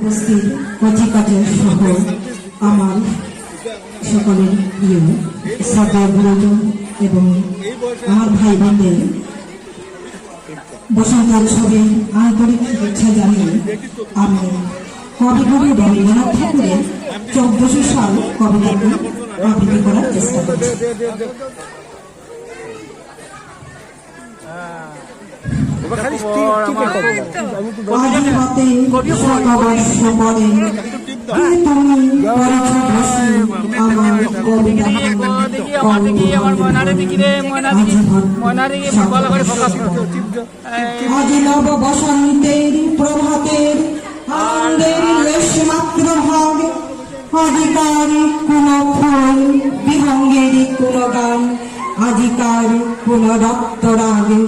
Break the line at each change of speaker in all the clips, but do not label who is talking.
উপস্থিত কচিকাটের সহ আমার সকলের প্রিয় শ্রদ্ধা গুরুজন এবং আমার ভাই বোনদের বসন্ত উৎসবে আন্তরিক শুভেচ্ছা জানিয়ে আমি কবিগুরু রবীন্দ্রনাথ ঠাকুরের চৌদ্দশো সাল কবিতাকে আবৃত্তি করার চেষ্টা করছি। প্রভাতের আনন্দের লেশ মাত্র ভাগ আজিকার কোন ফুল বিহঙ্গের কোন গান আজিকার কোন রক্ত রাগে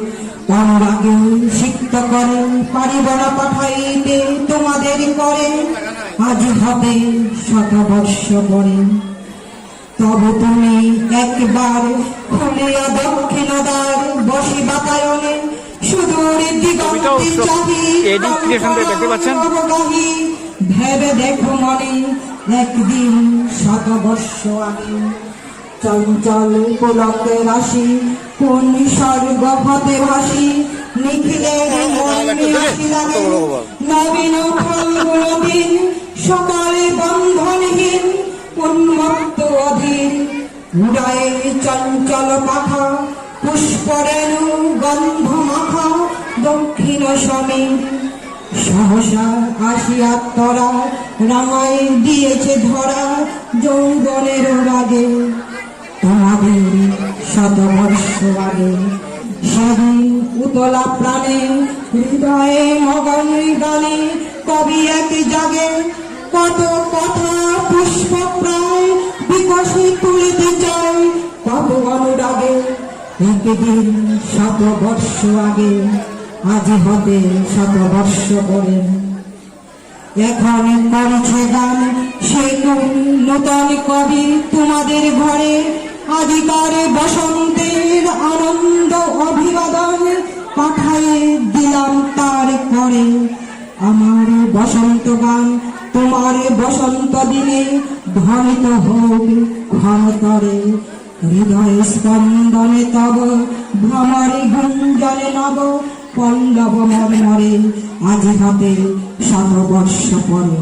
অনুরাগে সিক্ত করে পারিব না পাঠাইতে তোমাদের করে। আজ হবে শতবর্ষ পরে। তবে তুমি একবার খুলিয়া দক্ষিণ দ্বার বসি বাতায়নে সুদূর দিগন্তে চাহি
edit creation টা দেখতে পাচ্ছেন?
ভেবে দেখো মনে একদিন শত বর্ষ আগে। চঞ্চল পুলকে রাশি কোন স্বর্গ হতে ভাসি নিখিলের নবীন দিন সকালে বন্ধনহীন উন্মত্ত অধীন। উড়ায়ে চঞ্চল পাখা পুষ্পরেণু গন্ধ মাখা দক্ষিণ সমীর সহসা আসিয়া তরা রাঙায় দিয়েছে ধরা যৌবনের রাগে। তোমাদের শতবর্ষ আগে সেদিন উতলা প্রাণে, হৃদয়ে মগন গানে, কবি এক জাগে, কত কথা পুষ্প প্রায় বিকশি তুলিতে চায়, কত অনুরাগে, একদিন শত বর্ষ আগে, আজি হবে শত বর্ষ করে এখন করেছে গান সে কোন নূতন কবি তোমাদের ঘরে আদিকার বসন্তের আনন্দ অভিবাদন পাঠায়ে দিলাম তার করে। আমার বসন্ত গান তোমার বসন্ত দিনে ধ্বনিত হোক ঘনতরে হৃদয় স্পন্দনে তব ভ্রমরে গুঞ্জনে নব পল্লব মর্মরে। আজ হাতে শতবর্ষ পরে।